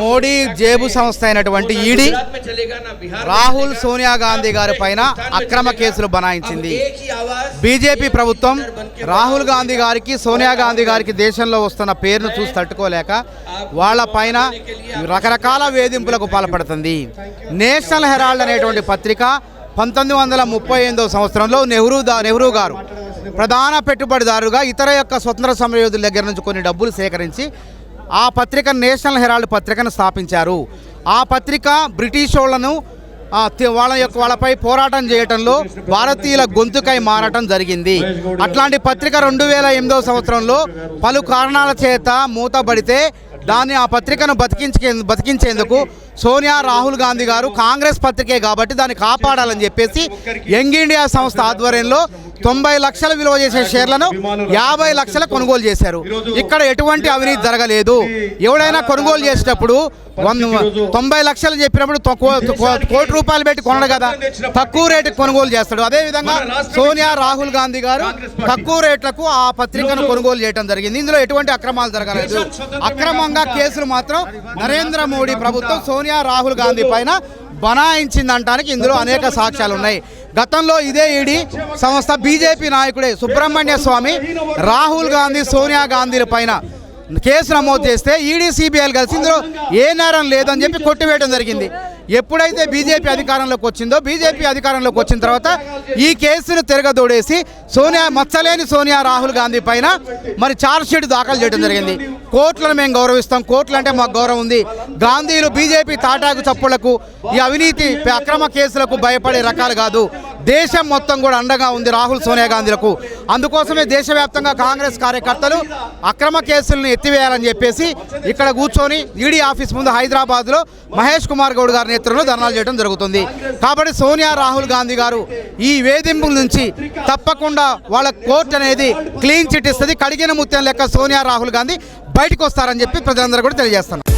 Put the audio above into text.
మోడీ జేబు సంస్థ అయినటువంటి ఈడీ రాహుల్ సోనియా గాంధీ గారి పైన అక్రమ కేసులు బనాయించింది. బీజేపీ ప్రభుత్వం రాహుల్ గాంధీ గారికి సోనియా గాంధీ గారికి దేశంలో వస్తున్న పేరును చూసి తట్టుకోలేక వాళ్ళ పైన రకరకాల వేధింపులకు పాల్పడుతుంది. నేషనల్ హెరాల్డ్ అనేటువంటి పత్రిక పంతొమ్మిది వందల ముప్పై ఎనిమిదవ సంవత్సరంలో నెహ్రూ దా- నెహ్రూ గారు ప్రధాన పెట్టుబడిదారుగా ఇతర యొక్క స్వతంత్ర సమరయోధుల దగ్గర నుంచి కొన్ని డబ్బులు సేకరించి ఆ పత్రిక నేషనల్ హెరాల్డ్ పత్రికను స్థాపించారు. ఆ పత్రిక బ్రిటిష్ వాళ్ళను వాళ్ళ యొక్క వాళ్ళపై పోరాటం చేయటంలో భారతీయుల గొంతుకై మారటం జరిగింది. అట్లాంటి పత్రిక రెండు వేల ఎనిమిదవ సంవత్సరంలో పలు కారణాల చేత మూతబడితే దాన్ని ఆ పత్రికను బతికించే బతికించేందుకు సోనియా రాహుల్ గాంధీ గారు కాంగ్రెస్ పత్రికే కాబట్టి దాన్ని కాపాడాలని చెప్పేసి యంగ్ ఇండియా సంస్థ ఆధ్వర్యంలో తొంభై లక్షల విలువ చేసే షేర్లను యాభై లక్షల కొనుగోలు చేశారు. ఇక్కడ ఎటువంటి అవినీతి జరగలేదు. ఎవడైనా కొనుగోలు చేసేటప్పుడు వంద తొంభై లక్షలు చెప్పినప్పుడు తక్కువ కోటి రూపాయలు పెట్టి కొనడు కదా. తక్కువ రేటుకి కొనుగోలు చేస్తాడు. అదేవిధంగా సోనియా రాహుల్ గాంధీ గారు తక్కువ రేట్లకు ఆ పత్రికను కొనుగోలు చేయడం జరిగింది. ఇందులో ఎటువంటి అక్రమాలు జరగలేదు. అక్రమంగా కేసులు మాత్రం నరేంద్ర మోడీ ప్రభుత్వం సోనియా రాహుల్ గాంధీ పైన బనాయించిందంటానికి ఇందులో అనేక సాక్ష్యాలు ఉన్నాయి గతంలో ఇదే ఈడీ సంస్థ బీజేపీ నాయకుడే సుబ్రహ్మణ్య స్వామి రాహుల్ గాంధీ సోనియా గాంధీల పైన కేసు నమోదు చేస్తే ఈడీ సిబిఐలు కలిసి ఇందులో ఏ నేరం లేదని చెప్పి కొట్టివేయడం జరిగింది. ఎప్పుడైతే బీజేపీ అధికారంలోకి వచ్చిందో బీజేపీ అధికారంలోకి వచ్చిన తర్వాత ఈ కేసును తిరగదోడేసి సోనియా మచ్చలేని సోనియా రాహుల్ గాంధీ పైన మరి ఛార్జ్షీట్ దాఖలు చేయడం జరిగింది. కోర్టులను మేము గౌరవిస్తాం. కోర్టులు అంటే మాకు గౌరవం ఉంది. గాంధీలు బీజేపీ తాటాకు చప్పులకు ఈ అవినీతి అక్రమ కేసులకు భయపడే రకాలు కాదు. దేశం మొత్తం కూడా అండగా ఉంది రాహుల్ సోనియా గాంధీలకు. అందుకోసమే దేశవ్యాప్తంగా కాంగ్రెస్ కార్యకర్తలు అక్రమ కేసులను ఎత్తివేయాలని చెప్పేసి ఇక్కడ కూర్చొని ఈడీ ఆఫీస్ ముందు హైదరాబాద్లో మహేష్ కుమార్ గౌడ్ గారి నేతృత్వంలో ధర్నాలు చేయడం జరుగుతుంది. కాబట్టి సోనియా రాహుల్ గాంధీ గారు ఈ వేధింపుల నుంచి తప్పకుండా వాళ్ళ కోర్టు అనేది క్లీన్ చిట్ ఇస్తుంది. కడిగిన ముత్యం లెక్క సోనియా రాహుల్ గాంధీ బయటకు వస్తారని చెప్పి ప్రజలందరూ కూడా తెలియజేస్తున్నారు.